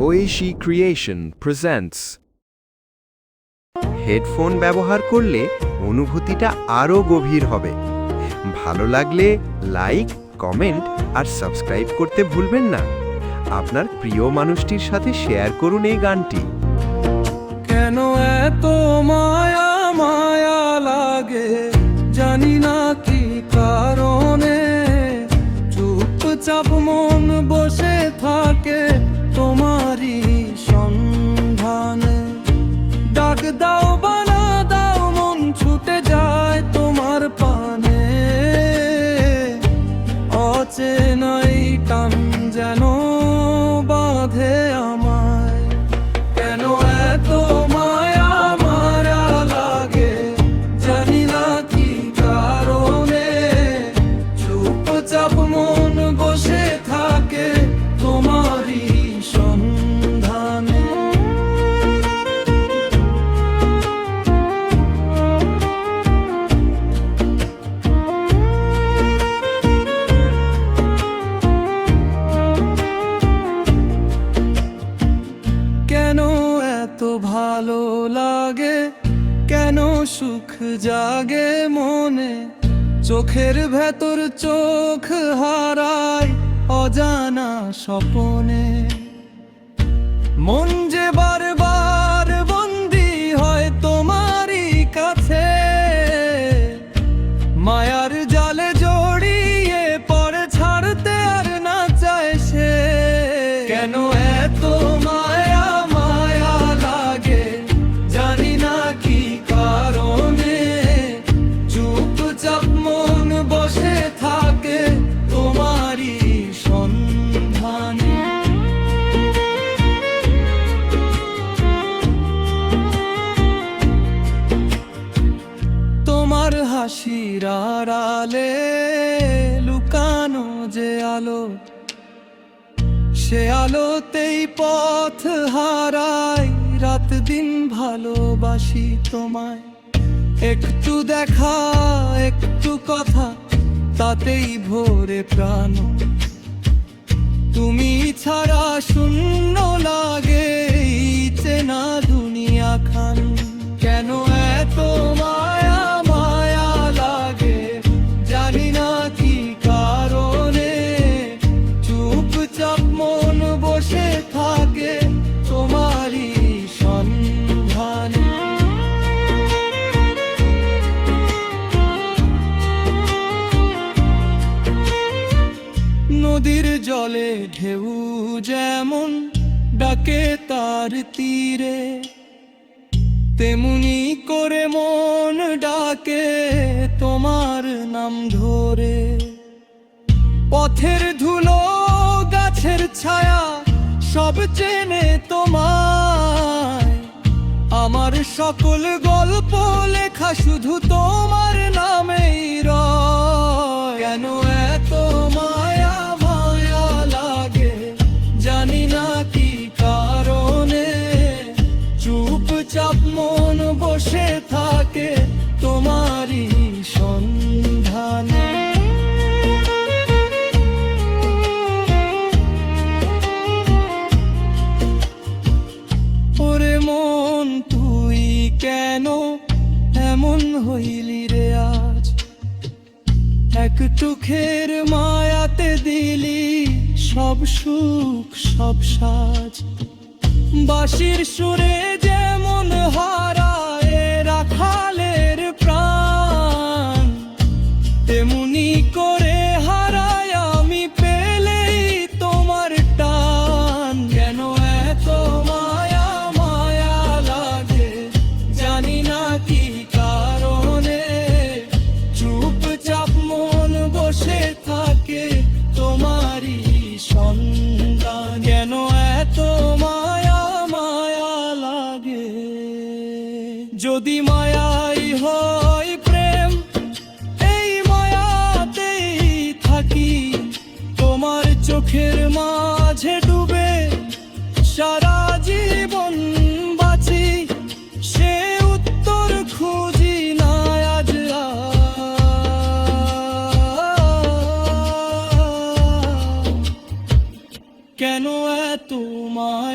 Oishi creation presents headphone ব্যবহার করলে অনুভূতিটা আরও গভীর হবে। ভালো লাগলে লাইক কমেন্ট আর সাবস্ক্রাইব করতে ভুলবেন না। আপনার প্রিয় মানুষটির সাথে শেয়ার করুন এই গানটি। কেন এত মায়া মায়া লাগে? জানি না কি কারণে। চুপচাপ মন বসে থাকে। এত ভালো লাগে কেন সুখ জাগে মনে? চোখের ভেতর চোখ হারায় অজানা স্বপনে। মন যে হাসির লুকানো যে আলো, সে আলোতেই পথ হারাই। রাত দিন ভালোবাসি তোমায়। একটু দেখা, একটু কথা, তাতেই ভোরে প্রাণ। তুমি ছাড়া শূন্য নদীর জলে ঢেউ যেমন ডাকে তার তীরে, তেমনি করে মন ডাকে তোমার নাম ধরে। পথের ধুলো, গাছের ছায়া সব চেনে তোমায়। আমার সকল গল্প লেখা শুধু তোমার নামেই এমন হইলি রে আজ? এক চোখের মায়াতে দিলি সব সুখ, সব সাজ। বাসির সুরে যেমন হারায় হয় প্রেম, এই মায়াতেই থাকি। তোমার চোখের মাঝে ডুবে সারা জীবন বাঁচি। সে উত্তর খুঁজি না কেন এত মায়া